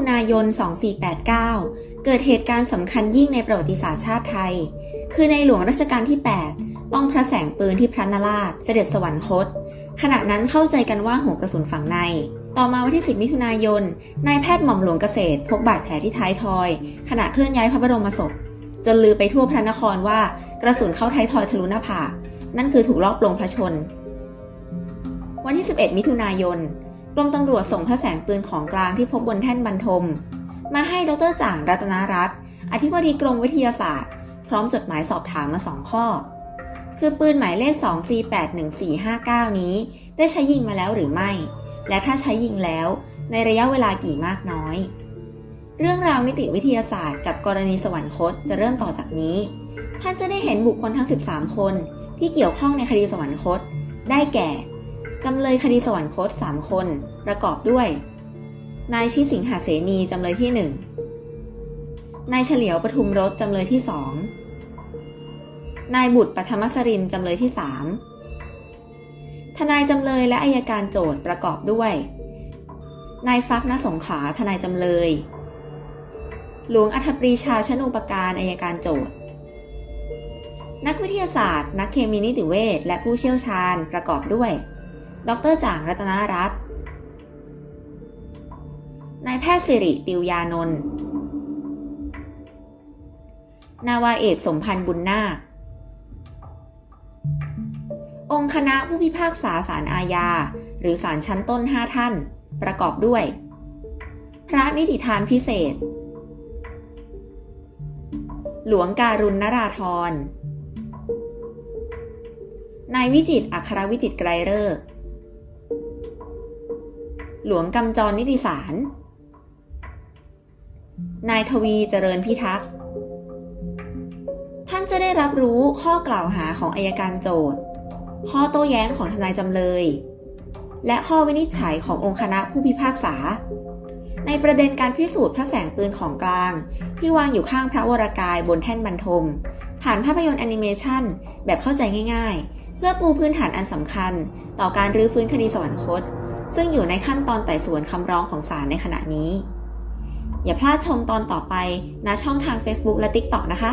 ถุนายน 2489 เกิดเหตุการณ์สำคัญยิ่งในประวัติศาสตร์ชาติไทย คือในหลวงรัชกาลที่ 8 ต้องพระแสงปืนที่พระนราชเสด็จสวรรคต ขณะนั้นเข้าใจกันว่าหัวกระสุนฝังใน ต่อมาวันที่ 10 มิถุนายน นายแพทย์หม่อมหลวงเกษตร พบบาดแผลที่ท้ายทอย ขณะเคลื่อนย้ายพระบรมศพ จนลือไปทั่วพระนครว่ากระสุนเข้าท้ายทอยทะลุหน้าผากนั่นคือถูกลอบลงพระชน วันที่ 11 มิถุนายน กรมตำรวจส่งพระแสงปืนของกลางที่พบบนแท่นบรรทม มาให้ดรจ่างรัตนารัตน์อธิบดีกรมวิทยาศาสตร์ พร้อมจดหมายสอบถามมาสองข้อ คือปืนหมายเลข2481459 นี้ ได้ใช้ยิงมาแล้วหรือไม่ และถ้าใช้ยิงแล้ว ในระยะเวลากี่มากน้อย เรื่องราวนิติวิทยาศาสตร์ กับกรณีสวรรคตจะเริ่มต่อจากนี้ ท่านจะได้เห็นบุคคลทั้ง 13 คนที่เกี่ยวข้องในคดีสวรรคต ได้แก่ จำเลยคดีสวรรคต 3 คน ประกอบด้วย นายชิสิงหาเสนีจำเลยที่ 1 นายเฉลียวปทุมรสจำเลยที่ 2 นายบุตรปฐมสรินจำเลยที่ 3 ทนายจำเลยและอายการโจทย์ประกอบด้วย นายฟักณสงขาทนายจำเลย หลวงอัธปรีชาชนูปการอายการโจทย์นักวิทยาศาสตร์ นักเคมีนิติเวชและผู้เชี่ยวชาญประกอบด้วย ดรจางรัตนรัตน์นายแพทย์สิริติวยานนท์นาวาเอกสมพันธ์บุญนาค องค์คณะผู้พิพากษาศาลอาญา หรือศาลชั้นต้น 5 ท่าน ประกอบด้วย พระนิติทานพิเศษ หลวงการุณนราธรนายวิจิตอัครวิจิตไกรเลิก หลวงกำจรนิติสาร นายทวีเจริญพิทักษ์ ท่านจะได้รับรู้ข้อกล่าวหาของอายการโจทย์ข้อโต้แย้งของทนายจำเลย และข้อวินิจฉัยขององค์คณะผู้พิพากษา ในประเด็นการพิสูจน์พระแสงปืนของกลาง ที่วางอยู่ข้างพระวรากายบนแท่นบรรทม ผ่านภาพยนตร์แอนิเมชันแบบเข้าใจง่าย ๆ เพื่อปูพื้นฐานอันสำคัญ ต่อการรื้อฟื้นคดีสวรรคต ซึ่งอยู่ในขั้นตอนไต่สวนคำร้องของศาลในขณะนี้ อย่าพลาดชมตอนต่อไปณช่องทาง Facebook และ TikTok นะคะ